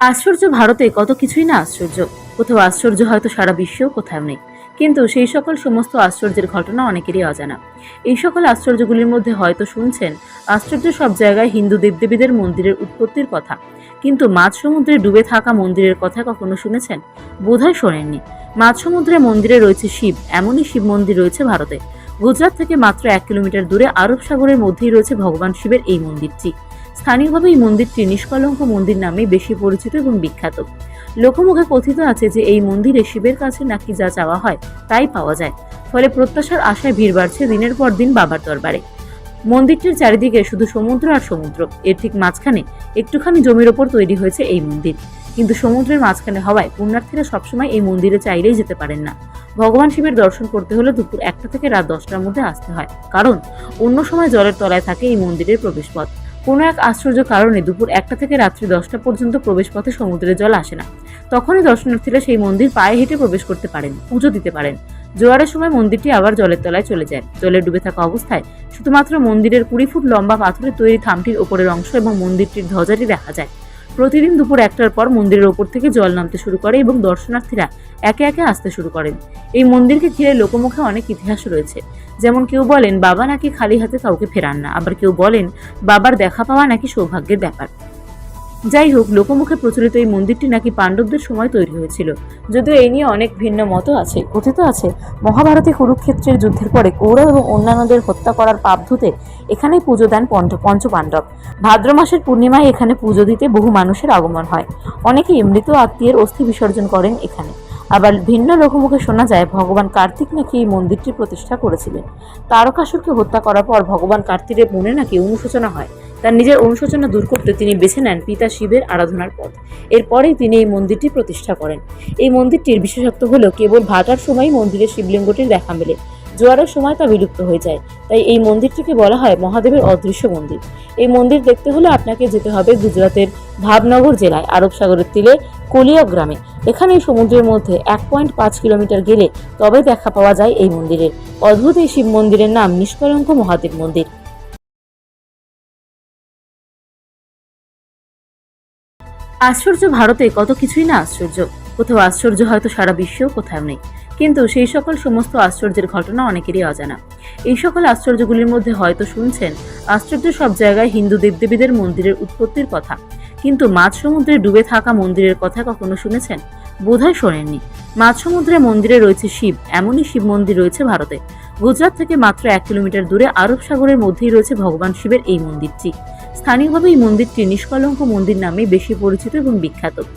আশ্চর্য ভারতে কত কিছুই না আশ্চর্য। কোথাও আশ্চর্য হয়তো সারা বিশ্বেও, কোথাও নেই। কিন্তু সেই সকল সমস্ত আশ্চর্যের ঘটনা অনেকেরই অজানা। এই সকল আশ্চর্যগুলির মধ্যে হয়তো শুনছেন, আশ্চর্য সব জায়গায় হিন্দু দেবদেবীদের মন্দিরের উৎপত্তির কথা। কিন্তু মাঝ সমুদ্রে ডুবে থাকা মন্দিরের কথা কখনো শুনেছেন? বোধহয় শোনেননি। মাঝ সমুদ্রে মন্দিরে রয়েছে শিব, এমনই শিব মন্দির রয়েছে ভারতে। গুজরাট থেকে মাত্র এক কিলোমিটার দূরে আরব সাগরের মধ্যেই রয়েছে ভগবান শিবের এই মন্দিরটি। স্থানীয়ভাবে এই মন্দিরটি নিষ্কলঙ্ক মন্দির নামে বেশি পরিচিত এবং বিখ্যাত। লোকমুখে কথিত আছে যে এই মন্দিরে শিবের কাছে নাকি যা চাওয়া হয়, তাই পাওয়া যায়। ফলে প্রত্যাশার আশায় ভিড় বাড়ছে দিনের পর দিন বাবার দরবারে। মন্দিরটির চারিদিকে শুধু সমুদ্র আর সমুদ্র। এর ঠিক মাঝখানে একটুখানি জমির ওপর তৈরি হয়েছে এই মন্দির। কিন্তু সমুদ্রের মাঝখানে হওয়ায় পুণ্যার্থীরা সবসময় এই মন্দিরে চাইলেই যেতে পারেন না। ভগবান শিবের দর্শন করতে হলে দুপুর একটা থেকে রাত দশটার মধ্যে আসতে হয়। কারণ অন্য সময় জলের তলায় থাকে এই মন্দিরের প্রবেশপথ। কোনো এক আশ্চর্য কারণে দুপুর একটা থেকে রাত্রি দশটা পর্যন্ত প্রবেশপথে সমুদ্রের জল আসে না। তখনই দর্শনার্থীরা সেই মন্দির পায়ে হেঁটে প্রবেশ করতে পারেন, পুজো দিতে পারেন। জোয়ারের সময় মন্দিরটি আবার জলের তলায় চলে যায়। জলে ডুবে থাকা অবস্থায় শুধুমাত্র মন্দিরের কুড়ি ফুট লম্বা পাথরের তৈরি থামটির ওপরের অংশ এবং মন্দিরটির ধ্বজাটি দেখা যায়। প্রতিদিন দুপুর একটার পর মন্দিরের ওপর থেকে জল নামতে শুরু করে এবং দর্শনার্থীরা একে একে আসতে শুরু করেন। এই মন্দিরকে ঘিরে লোকমুখে অনেক ইতিহাস রয়েছে। যেমন কেউ বলেন, বাবা নাকি খালি হাতে কাউকে ফেরান না। আবার কেউ বলেন, বাবার দেখা পাওয়া নাকি সৌভাগ্যের ব্যাপার। যাই হোক লোকমুখে প্রচলিত এই মন্দিরটি নাকি পাণ্ডবদের সময় তৈরি হয়েছিল। যদিও এই নিয়ে অনেক ভিন্ন মতও আছে, কথিত আছে, মহাভারতে কুরুক্ষেত্রের যুদ্ধের পরে কৌরব এবং অন্যান্যদের হত্যা করার পাপ ধুতে এখানেই পুজো দেন পঞ্চ পঞ্চপাণ্ডব। ভাদ্র মাসের পূর্ণিমায় এখানে পুজো দিতে বহু মানুষের আগমন হয়। অনেকেই মৃত আত্মীয়ের অস্থি বিসর্জন করেন এখানে। আবার ভিন্ন লোকমুখে শোনা যায়, ভগবান কার্তিক নাকি এই মন্দিরটি প্রতিষ্ঠা করেছিলেন। তারকাসুরকে হত্যা করার পর ভগবান কার্তিকের মনে নাকি অনুশোচনা হয়। তার নিজের অনুশোচনা দূর করতে তিনি বেছে নেন পিতা শিবের আরাধনার পথ। এরপরেই তিনি এই মন্দিরটি প্রতিষ্ঠা করেন। এই মন্দিরটির বিশেষত্ব হল, কেবল ভাটার সময় মন্দিরের শিবলিঙ্গটির দেখা মেলে। জোয়ারের সময় তা বিলুপ্ত হয়ে যায়। তাই এই মন্দিরটিকে বলা হয় মহাদেবের অদৃশ্য মন্দির। এই মন্দির দেখতে হলে আপনাকে যেতে হবে গুজরাতের ভাবনগর জেলায়, আরব সাগরের তীরে কলিয়া গ্রামে। এখানে সমুদ্রের মধ্যে এক পয়েন্ট পাঁচ কিলোমিটার গেলে তবে দেখা পাওয়া যায় এই মন্দিরের। অদ্ভুত এই শিব মন্দিরের নাম নিষ্কলঙ্ক মহাদেব মন্দির। আশ্চর্য ভারতে কত কিছুই না আশ্চর্য। কোথাও আশ্চর্য হয়তো সারা বিশ্বেও, কোথাও নেই। কিন্তু সেই সকল সমস্ত আশ্চর্যের ঘটনা অনেকেরই অজানা। এই সকল আশ্চর্যগুলির মধ্যে হয়তো শুনছেন, আশ্চর্য সব জায়গায় হিন্দু দেবদেবীদের মন্দিরের উৎপত্তির কথা। কিন্তু মাঝ সমুদ্রে ডুবে থাকা মন্দিরের কথা কখনো শুনেছেন? বোধহয় শোনেননি। মাঝ সমুদ্রে মন্দিরে রয়েছে শিব, এমনই শিব মন্দির রয়েছে ভারতে। গুজরাট থেকে মাত্র এক কিলোমিটার দূরে আরব সাগরের মধ্যেই রয়েছে ভগবান শিবের এই মন্দিরটি। স্থানীয়ভাবে এই মন্দিরটি নিষ্কলঙ্ক মন্দির নামে বেশি পরিচিত এবং বিখ্যাত।